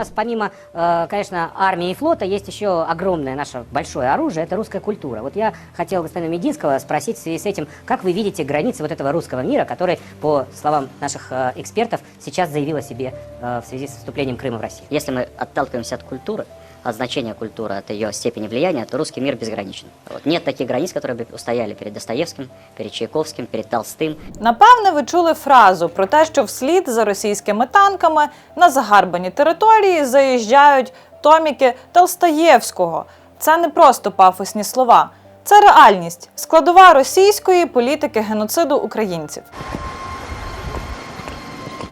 нас помимо, э, конечно, армии и флота есть еще огромное наше большое оружие, это русская культура. Вот я хотел господина Мединского спросить в связи с этим, как вы видите границы вот этого русского мира, который, по словам наших э, экспертов, сейчас заявил о себе э, в связи с вступлением Крыма в Россию? Если мы отталкиваемся от культуры, от значения культуры, от ее степени влияния, то русский мир безграничен. Вот. Нет таких границ, которые бы устояли перед Достоевским, перед Чайковским, перед Толстым. Напевне, ви чули фразу про те, що вслід за російськими танками на загарбані території заїжджають томіки Толстаєвського. Це не просто пафосні слова, це реальність, складова російської політики геноциду українців.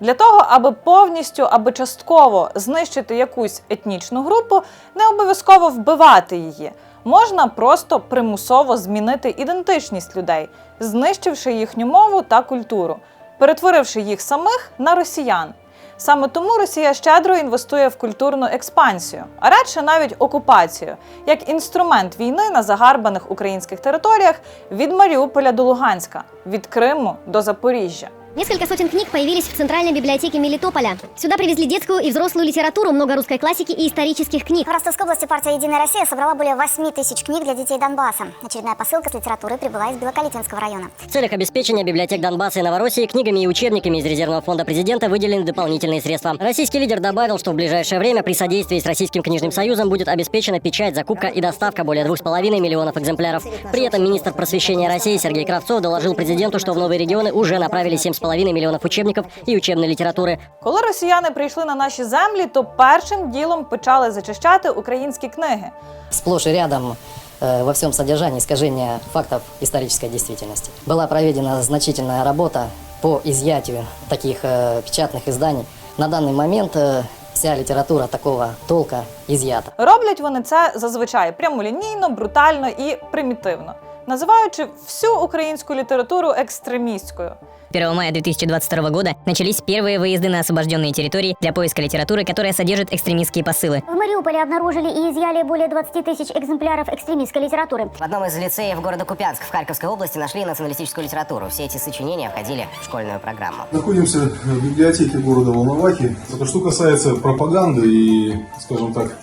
Для того, аби повністю або частково знищити якусь етнічну групу, не обов'язково вбивати її. Можна просто примусово змінити ідентичність людей, знищивши їхню мову та культуру, перетворивши їх самих на росіян. Саме тому Росія щедро інвестує в культурну експансію, а радше навіть окупацію, як інструмент війни на загарбаних українських територіях від Маріуполя до Луганська, від Криму до Запоріжжя. Несколько сотен книг появились в Центральной библиотеке Мелитополя. Сюда привезли детскую и взрослую литературу, много русской классики и исторических книг. В Ростовской области партия «Единая Россия» собрала более 8 тысяч книг для детей Донбасса. Очередная посылка с литературой прибыла из Белокалитинского района. В целях обеспечения библиотек Донбасса и Новороссии книгами и учебниками из резервного фонда президента выделены дополнительные средства. Российский лидер добавил, что в ближайшее время при содействии с Российским книжным союзом будет обеспечена печать, закупка и доставка более 2,5 миллионов экземпляров. При этом министр просвещения России Сергей Кравцов доложил президенту, что в новые регионы уже направили 7,5 миллионов учебников и учебной литературы. Коли росіяни прийшли на наші землі, то першим ділом почали зачищати українські книги. сплошь и рядом э, во всем содержании искажения фактов исторической действительности. Была проведена значительная работа по изъятию таких э, печатных изданий. На данный момент э, вся литература такого толка изъята. Роблять вони це зазвичай прямолінійно, брутально і примітивно, називаючи всю українську літературу екстремістською. 1 мая 2022 года начались первые выезды на освобожденные территории для поиска литературы, которая содержит экстремистские посылы. В Мариуполе обнаружили и изъяли более 20 тысяч экземпляров экстремистской литературы. В одном из лицеев города Купянск в Харьковской области нашли националистическую литературу. Все эти сочинения входили в школьную программу. Находимся в библиотеке города Волновахи. Это что касается пропаганды и, скажем так,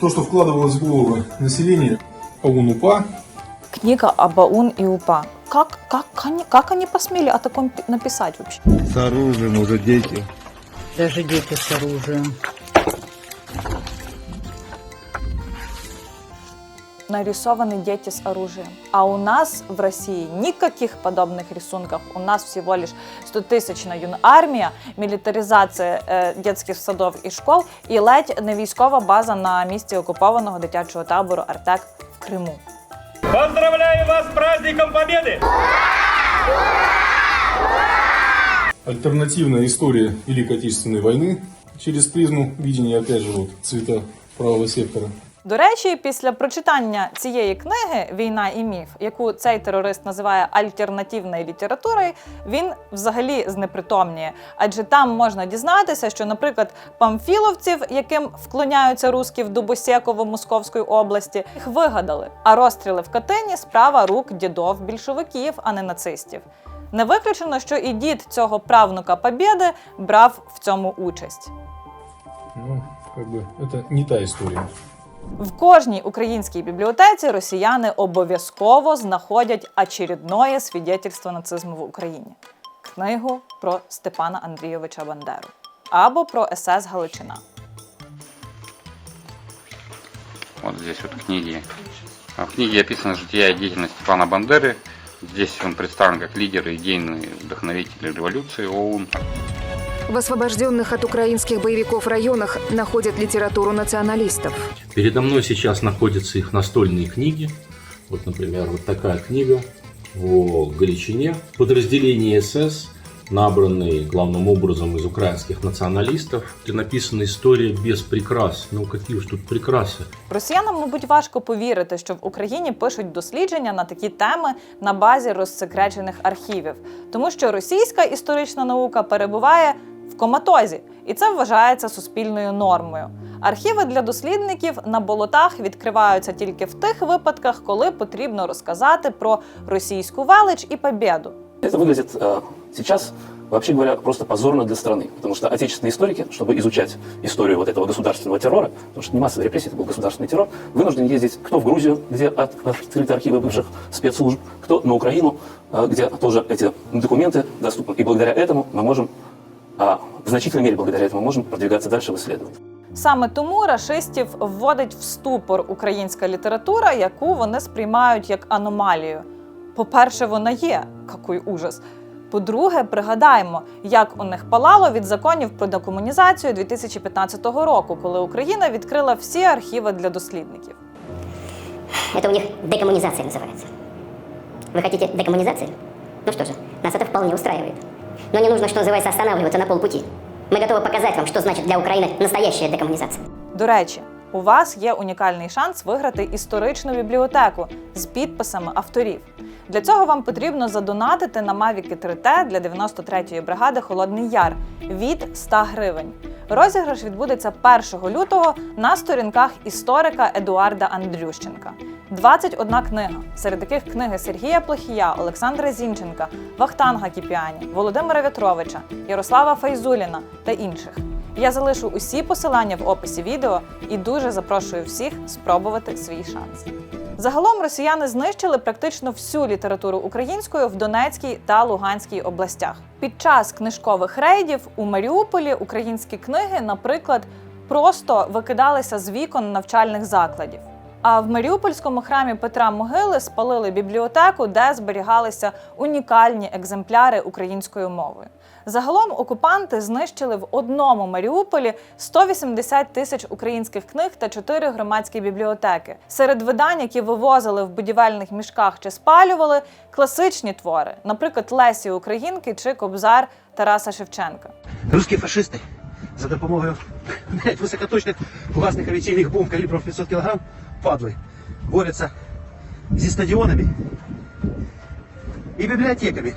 то, что вкладывалось в головы населения по УНУПА, Книга Абаун и Упа. Как, как, они, как они посмели о таком пи- написать вообще? С оружием уже дети. Даже дети с оружием. нарисованы дети с оружием. А у нас в России никаких подобных рисунков. У нас всего лишь 100-тисячна юнармія, мілітаризація е, детських садов і школ і ледь не військова база на місці окупованого дитячого табору Артек в Криму. Поздравляю вас с праздником Победы! альтернативная история Великой Отечественной войны через призму видения, опять же, вот, цвета правого сектора. До речі, після прочитання цієї книги Війна і міф, яку цей терорист називає альтернативною літературою, він взагалі знепритомніє. Адже там можна дізнатися, що, наприклад, памфіловців, яким вклоняються руски в Дубосєково Московської області, їх вигадали. А розстріли в Катині справа рук дідов більшовиків, а не нацистів. Не виключено, що і дід цього правнука Побєди брав в цьому участь. Ну, как бы, это не та история. В кожній українській бібліотеці росіяни обов'язково знаходять очередное свідетельство нацизму в Україні книгу про Степана Андрійовича Бандеру або про СС Галичина. Вот здесь вот книги. В книге описана жития и деятельность Степана Бандеры. Здесь он представлен как лидер и идейный вдохновитель революции ОУН. В освобожденных от украинских боевиков районах находят литературу националистов. Передо мной сейчас находятся их настольные книги. Вот, например, вот такая книга о Галичине. Подразделение СС, набранные главным образом из украинских националистов. И написана история без прикрас. Ну, какие уж тут прикрасы. Росіянам, мабуть, важко повірити, що в Україні пишуть дослідження на такі теми на базі розсекречених архівів, тому що російська історична наука перебуває в коматозі, і це вважається суспільною нормою. Архіви для дослідників на болотах відкриваються тільки в тих випадках, коли потрібно розказати про російську велич і побєду. Это выглядит э, сейчас вообще говоря, просто позорно для страны. Потому что отечественные историки, чтобы изучать историю вот этого государственного террора, потому что не массовая репрессия, это был государственный террор, вынуждены ездить кто в Грузию, где от- открыты архивы бывших спецслужб, кто на Украину, а, где тоже эти документы доступны. И благодаря этому мы можем, а, в значительной мере благодаря этому, можем продвигаться дальше в исследовании. Саме тому рашистів вводить в ступор українська література, яку вони сприймають як аномалію. По-перше, вона є, какой ужас. По-друге, пригадаємо, як у них палало від законів про декомунізацію 2015 року, коли Україна відкрила всі архіви для дослідників. Это у них декоммунизация называется. Вы хотите декоммунизации? Ну что же, нас это вполне устраивает. Но не нужно, что называется, останавливаться на полпути. Мы готовы показать вам, что значит для Украины настоящая декоммунизация. До речі, у вас є унікальний шанс виграти історичну бібліотеку з підписами авторів. Для цього вам потрібно задонатити на Mavic 3T для 93-ї бригади Холодний Яр від 100 гривень. Розіграш відбудеться 1 лютого на сторінках історика Едуарда Андрющенка. 21 книга, серед яких книги Сергія Плохія, Олександра Зінченка, Вахтанга Кіпіані, Володимира В'ятровича, Ярослава Файзуліна та інших. Я залишу усі посилання в описі відео і дуже запрошую всіх спробувати свій шанс. Загалом росіяни знищили практично всю літературу українською в Донецькій та Луганській областях. Під час книжкових рейдів у Маріуполі українські книги, наприклад, просто викидалися з вікон навчальних закладів. А в Маріупольському храмі Петра Могили спалили бібліотеку, де зберігалися унікальні екземпляри українською мовою. Загалом окупанти знищили в одному Маріуполі 180 тисяч українських книг та 4 громадські бібліотеки. Серед видань, які вивозили в будівельних мішках чи спалювали, класичні твори, наприклад, Лесі Українки чи Кобзар Тараса Шевченка. Русські фашисти за допомогою високоточних фугасних авіаційних бомб калібром 500 кг падли борються зі стадіонами і бібліотеками.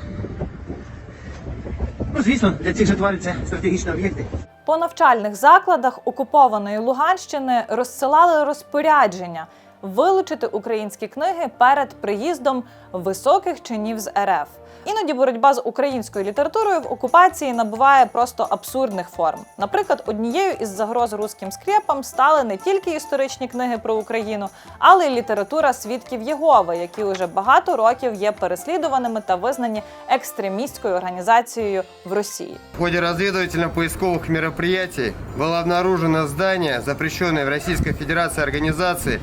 Ну, звісно, для цих же тварин це стратегічні об'єкти. По навчальних закладах окупованої Луганщини розсилали розпорядження вилучити українські книги перед приїздом високих чинів з РФ. Іноді боротьба з українською літературою в окупації набуває просто абсурдних форм. Наприклад, однією із загроз руським скрепам стали не тільки історичні книги про Україну, але й література свідків Єгови, які уже багато років є переслідуваними та визнані екстремістською організацією в Росії. В ходе разведывательно-поисковых мероприятий было обнаружено здание, запрещенное в Российской Федерации организации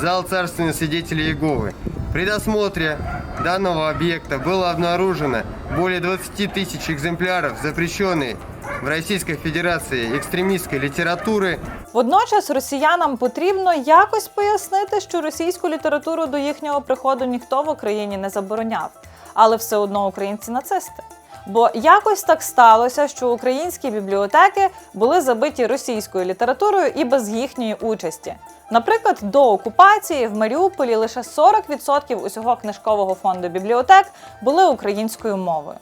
«Зал царственных свидетелей Иеговы». При досмотре данного объекта было обнаружено более 20 тысяч экземпляров запрещенной в Российской Федерации экстремистской литературы, Водночас росіянам потрібно якось пояснити, що російську літературу до їхнього приходу ніхто в Україні не забороняв, але все одно українці нацисти. Бо якось так сталося, що українські бібліотеки були забиті російською літературою і без їхньої участі. Наприклад, до окупації в Маріуполі лише 40% усього книжкового фонду бібліотек були українською мовою.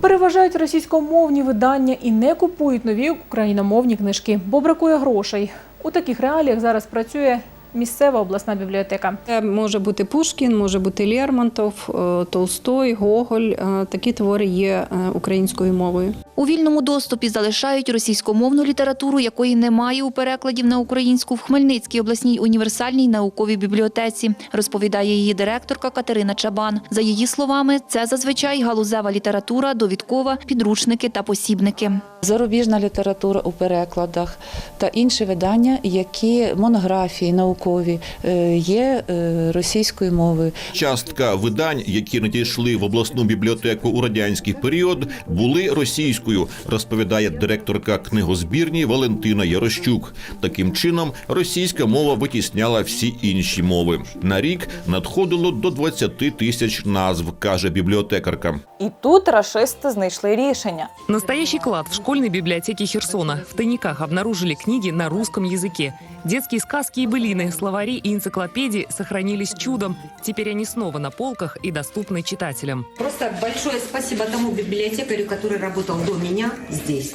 Переважають російськомовні видання і не купують нові україномовні книжки, бо бракує грошей. У таких реаліях зараз працює місцева обласна бібліотека. Це може бути Пушкін, може бути Лермонтов, е, Толстой, Гоголь. Е, Такі твори є е, українською мовою. У вільному доступі залишають російськомовну літературу, якої немає у перекладів на українську в Хмельницькій обласній універсальній науковій бібліотеці, розповідає її директорка Катерина Чабан. За її словами, це зазвичай галузева література, довідкова, підручники та посібники. Зарубіжна література у перекладах та інші видання, які монографії наукові е, є е, російською мовою. Частка видань, які надійшли в обласну бібліотеку у радянський період, були російською, розповідає директорка книгозбірні Валентина Ярощук. Таким чином, російська мова витісняла всі інші мови. На рік надходило до 20 тисяч назв, каже бібліотекарка. І тут рашисти знайшли рішення. Настоящий клад в школьной библиотеке Херсона. В тайниках обнаружили книги на русском языке. Детские сказки и былины, словари и энциклопедии сохранились чудом. Теперь они снова на полках и доступны читателям. Просто большое спасибо тому библиотекарю, который работал до меня здесь.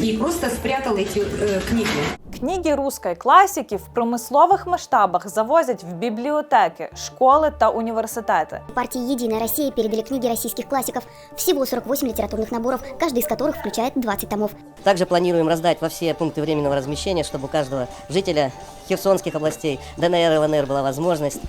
И просто спрятал эти э, книги. Книги русской классики в промислових масштабах завозять в бібліотеки, школи та університети. Партии «Единая Россия» передали книги российских классиков. Всего 48 литературных наборов, каждый из которых включает 20 томов. Также планируем раздать во все пункты временного размещения, чтобы у каждого жителя херсонских областей, ДНР и ЛНР была возможность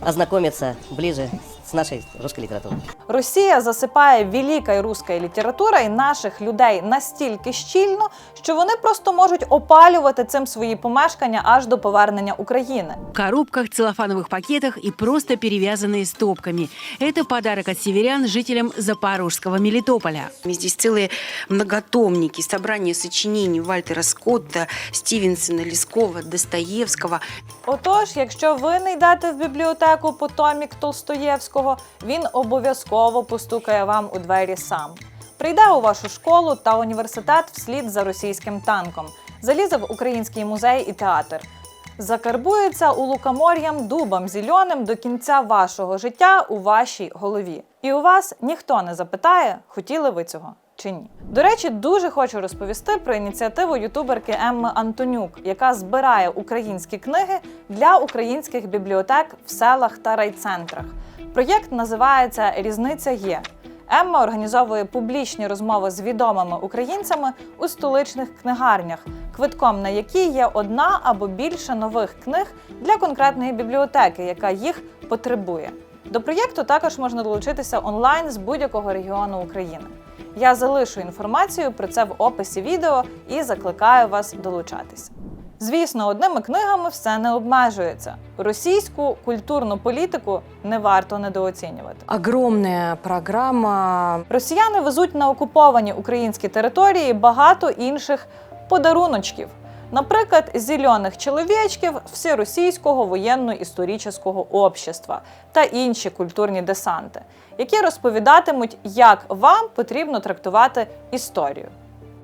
ознакомиться ближе с нашей русской литературой. Росія засипає великою русською літературою наших людей настільки щільно, що вони просто можуть опалювати цим свої помешкання аж до повернення України. В коробках, целлофановых пакетах и просто перевязанные стопками. Это подарок от северян жителям Запорожского Мелитополя. Здесь целые многотомники, собрание сочинений Вальтера Скотта, Стивенсона, Лескова, Достоевского. Отож, якщо ви не йдете в бібліотеку по томік Толстоєвського, він обов'язково постукає вам у двері сам. Прийде у вашу школу та університет вслід за російським танком, залізе в український музей і театр. Закарбується у лукомор'ям дубом зеленим до кінця вашого життя у вашій голові. І у вас ніхто не запитає, хотіли ви цього чи ні. До речі, дуже хочу розповісти про ініціативу ютуберки Емми Антонюк, яка збирає українські книги для українських бібліотек в селах та райцентрах. Проєкт називається Різниця є. Емма організовує публічні розмови з відомими українцями у столичних книгарнях, квитком на які є одна або більше нових книг для конкретної бібліотеки, яка їх потребує. До проєкту також можна долучитися онлайн з будь-якого регіону України. Я залишу інформацію про це в описі відео і закликаю вас долучатися. Звісно, одними книгами все не обмежується. Російську культурну політику не варто недооцінювати. Огромная программа. Росіяни везуть на окуповані українські території багато інших подаруночків. Наприклад, зелених чоловічків всеросійського воєнно-історичного общества та інші культурні десанти, які розповідатимуть, як вам потрібно трактувати історію.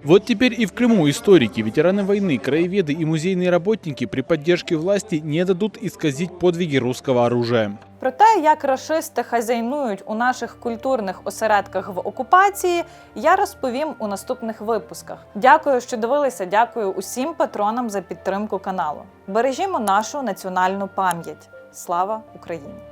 Вот теперь и в Крыму историки, ветераны войны, краеведы и музейные работники при поддержке власти не дадут исказить подвиги русского оружия. Про те, як рашисти хазяйнують у наших культурних осередках в окупації, я розповім у наступних випусках. Дякую, що дивилися. Дякую усім патронам за підтримку каналу. Бережімо нашу національну пам'ять. Слава Україні!